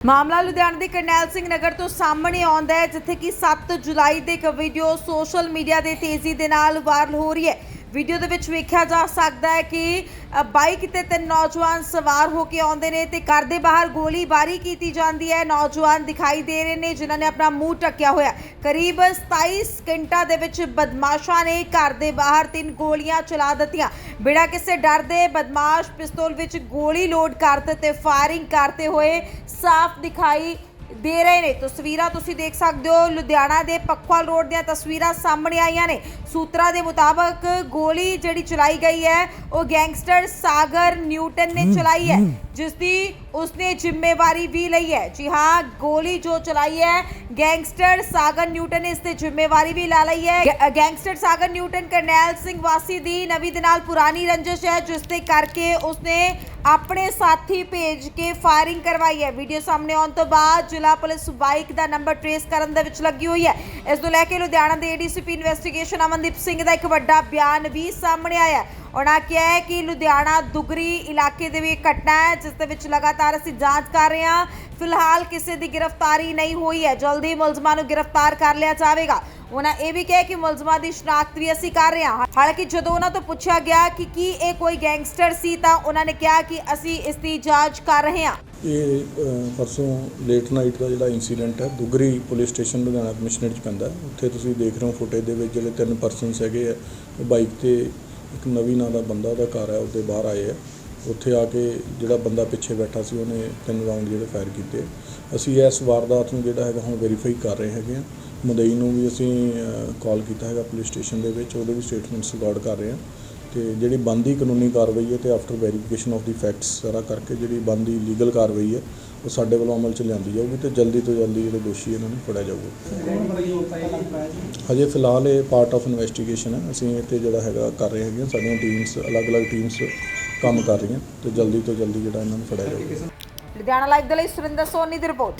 ਮਾਮਲਾ ਲੁਧਿਆਣਾ ਦੇ ਕਰਨੈਲ ਸਿੰਘ ਨਗਰ ਤੋਂ ਸਾਹਮਣੇ ਆਉਂਦਾ ਹੈ, ਜਿੱਥੇ ਕਿ 7 ਜੁਲਾਈ ਦੇ ਇੱਕ ਵੀਡੀਓ ਸੋਸ਼ਲ ਮੀਡੀਆ ਦੇ ਤੇਜ਼ੀ ਦੇ ਨਾਲ ਵਾਇਰਲ ਹੋ ਰਹੀ ਹੈ। ਵੀਡੀਓ ਦੇ ਵਿੱਚ ਵੇਖਿਆ ਜਾ ਸਕਦਾ ਹੈ ਕਿ ਬਾਈਕ ਤੇ ਤਿੰਨ ਨੌਜਵਾਨ ਸਵਾਰ ਹੋ ਕੇ ਆਉਂਦੇ ਨੇ ਤੇ ਘਰ ਦੇ ਬਾਹਰ ਗੋਲੀਬਾਰੀ ਕੀਤੀ ਜਾਂਦੀ ਹੈ। ਨੌਜਵਾਨ ਦਿਖਾਈ ਦੇ ਰਹੇ ਨੇ, ਜਿਨ੍ਹਾਂ ਨੇ ਆਪਣਾ ਮੂੰਹ ਢੱਕਿਆ ਹੋਇਆ ਕਰੀਬ 27 ਸਕਿੰਟਾਂ ਦੇ ਵਿੱਚ ਬਦਮਾਸ਼ਾਂ ਨੇ ਘਰ ਦੇ ਬਾਹਰ ਤਿੰਨ ਗੋਲੀਆਂ ਚਲਾ ਦਿੱਤੀਆਂ। ਬਿਨਾਂ ਕਿਸੇ ਡਰ ਦੇ ਬਦਮਾਸ਼ ਪਿਸਤੌਲ ਵਿੱਚ ਗੋਲੀ ਲੋਡ ਕਰ ਦਿੱਤੇ ਫਾਇਰਿੰਗ ਕਰਦੇ ਹੋਏ ਸਾਫ਼ ਦਿਖਾਈ ਦੇ ਰਹੇ ਨੇ। ਤਸਵੀਰਾਂ ਤੁਸੀਂ ਦੇਖ ਸਕਦੇ ਹੋ ਲੁਧਿਆਣਾ ਦੇ ਪੱਖਵਾਲ ਰੋਡ ਦੀਆਂ ਤਸਵੀਰਾਂ ਸਾਹਮਣੇ ਆਈਆਂ ਨੇ। ਸੂਤਰਾਂ ਦੇ ਮੁਤਾਬਕ ਗੋਲੀ ਜਿਹੜੀ ਚਲਾਈ ਗਈ ਹੈ ਉਹ ਗੈਂਗਸਟਰ ਸਾਗਰ ਨਿਊਟਨ ਨੇ ਚਲਾਈ ਹੈ ਜਿਸ ਦੀ ਉਸਨੇ ਜ਼ਿੰਮੇਵਾਰੀ ਵੀ ਲਈ ਹੈ। ਜੀ ਹਾਂ, ਗੋਲੀ ਜੋ ਚਲਾਈ ਹੈ, ਗੈਂਗਸਟਰ ਸਾਗਰ ਨਿਊਟਨ ਨੇ ਇਸ ਤੇ ਜ਼ਿੰਮੇਵਾਰੀ ਵੀ ਲਾ ਲਈ ਹੈ। ਗੈਂਗਸਟਰ ਸਾਗਰ ਨਿਊਟਨ ਕਰਨੈਲ ਸਿੰਘ ਵਾਸੀ ਦੀ ਨਵੀਂ ਦੇ ਨਾਲ ਪੁਰਾਣੀ ਰੰਜਿਸ਼ ਹੈ, ਜਿਸ ਦੇ ਕਰਕੇ ਉਸਨੇ ਆਪਣੇ ਸਾਥੀ ਭੇਜ ਕੇ ਫਾਇਰਿੰਗ ਕਰਵਾਈ ਹੈ। ਵੀਡੀਓ ਸਾਹਮਣੇ ਆਉਣ ਤੋਂ ਬਾਅਦ ਜ਼ਿਲ੍ਹਾ ਪੁਲਿਸ ਬਾਈਕ ਦਾ ਨੰਬਰ ਟ੍ਰੇਸ ਕਰਨ ਦੇ ਵਿੱਚ ਲੱਗੀ ਹੋਈ ਹੈ। ਇਸ ਨੂੰ ਲੈ ਕੇ ਲੁਧਿਆਣਾ ਦੇ ਏਡੀਸੀਪੀ ਇਨਵੈਸਟੀਗੇਸ਼ਨ ਅਮਨਦੀਪ ਸਿੰਘ ਦਾ ਇੱਕ ਵੱਡਾ ਬਿਆਨ ਵੀ ਸਾਹਮਣੇ ਆਇਆ ਹੈ। ਉਹਨਾਂ ਕਿਹਾ ਹੈ ਕਿ ਲੁਧਿਆਣਾ ਦੁਗਰੀ ਇਲਾਕੇ ਦੇ ਵਿੱਚ ਘਟਨਾ ਹੈ ਜਿਸ ਦੇ ਵਿੱਚ ਲਗਾਤਾਰ ਅਸੀਂ ਜਾਂਚ ਕਰ ਰਹੇ ਹਾਂ। ਫਿਲਹਾਲ ਕਿਸੇ ਦੀ ਗ੍ਰਿਫਤਾਰੀ ਨਹੀਂ ਹੋਈ ਹੈ। ਜਲਦੀ ਮੁਲਜ਼ਮਾਂ ਨੂੰ ਗ੍ਰਿਫਤਾਰ ਕਰ ਲਿਆ ਜਾਵੇਗਾ। ਉਹਨਾਂ ਇਹ ਵੀ ਕਿਹਾ ਕਿ ਮੁਲਜ਼ਮਾਂ ਦੀ ਸ਼ਨਾਖਤ ਵੀ ਅਸੀਂ ਕਰ ਰਹੇ ਹਾਂ। ਹਾਲਾਂਕਿ ਜਦੋਂ ਉਹਨਾਂ ਤੋਂ ਪੁੱਛਿਆ ਗਿਆ ਕਿ ਕੀ ਇਹ ਕੋਈ ਗੈਂਗਸਟਰ ਸੀ ਤਾਂ ਉਹਨਾਂ ਨੇ ਕਿਹਾ ਕਿ ਅਸੀਂ ਇਸ ਦੀ ਜਾਂਚ ਕਰ ਰਹੇ ਹਾਂ। ਇਹ ਅ, ਪਰਸੋਂ ਲੇਟ ਨਾਈਟ ਦਾ ਜਿਹੜਾ ਇਨਸੀਡੈਂਟ ਹੈ Dugri police station Ludhiana commissioner ਚ ਪੈਂਦਾ ਹੈ। ਉੱਥੇ ਤੁਸੀਂ ਦੇਖ ਰਹੇ ਹੋ ਫੁਟੇਜ ਦੇ ਵਿੱਚ ਜਿਹੜੇ ਤਿੰਨ ਪਰਸਨਸ ਹੈਗੇ ਆ ਬਾਈਕ ਤੇ ਇੱਕ ਨਵੀਂ ਨਾਂ ਦਾ ਬੰਦਾ ਉਹਦਾ ਘਰ ਹੈ ਉਹਦੇ ਬਾਹਰ ਆਏ ਹੈ। ਉੱਥੇ ਆ ਕੇ ਜਿਹੜਾ ਬੰਦਾ ਪਿੱਛੇ ਬੈਠਾ ਸੀ, ਉਹਨੇ ਤਿੰਨ ਰਾਊਂਡ ਜਿਹੜੇ ਫਾਇਰ ਕੀਤੇ। ਅਸੀਂ ਇਸ ਵਾਰਦਾਤ ਨੂੰ ਜਿਹੜਾ ਹੈਗਾ ਹੁਣ ਵੈਰੀਫਾਈ ਕਰ ਰਹੇ ਹੈਗੇ ਹਾਂ। ਮੁਦਈ ਨੂੰ ਵੀ ਅਸੀਂ ਕਾਲ ਕੀਤਾ ਹੈਗਾ ਪੁਲਿਸ ਸਟੇਸ਼ਨ ਦੇ ਵਿੱਚ, ਉਹਦੇ ਵੀ ਸਟੇਟਮੈਂਟਸ ਰਿਕਾਰਡ ਕਰ ਰਹੇ ਹਾਂ। ਤੇ ਜਿਹੜੀ ਬੰਦੀ ਕਾਨੂੰਨੀ ਕਾਰਵਾਈ ਹੈ ਤੇ after verification of the facts ਸਾਰਾ ਕਰਕੇ ਜਿਹੜੀ ਬੰਦੀ ਲੀਗਲ ਕਾਰਵਾਈ ਹੈ ਉਹ ਸਾਡੇ ਵੱਲੋਂ ਅਮਲ ਚ ਲਿਆਂਦੀ ਜਾਊਗੀ ਤੇ ਜਲਦੀ ਤੋਂ ਜਲਦੀ ਜਿਹੜੇ ਦੋਸ਼ੀ ਇਹਨਾਂ ਨੂੰ ਫੜਿਆ ਜਾਊਗਾ। ਹਜੇ ਫਿਲਹਾਲ ਇਹ ਪਾਰਟ ਆਫ ਇਨਵੈਸਟੀਗੇਸ਼ਨ ਹੈ। ਅਸੀਂ ਇਹ ਤੇ ਜਿਹੜਾ ਹੈਗਾ ਕਰ ਰਹੇ ਹੈਗੇ ਸਾਡੀਆਂ ਟੀਮਸ ਅਲੱਗ-ਅਲੱਗ ਟੀਮਸ ਕੰਮ ਕਰ ਰਹੀਆਂ ਤੇ ਜਲਦੀ ਤੋਂ ਜਲਦੀ ਜਿਹੜਾ ਇਹਨਾਂ ਨੂੰ ਫੜਿਆ ਜਾਊਗਾ। ਲੁਧਿਆਣਾ ਲਾਈਵ ਦੇ ਲਈ ਸੁਰਿੰਦਰ ਸੋਨੀ ਦੀ ਰਿਪੋਰਟ।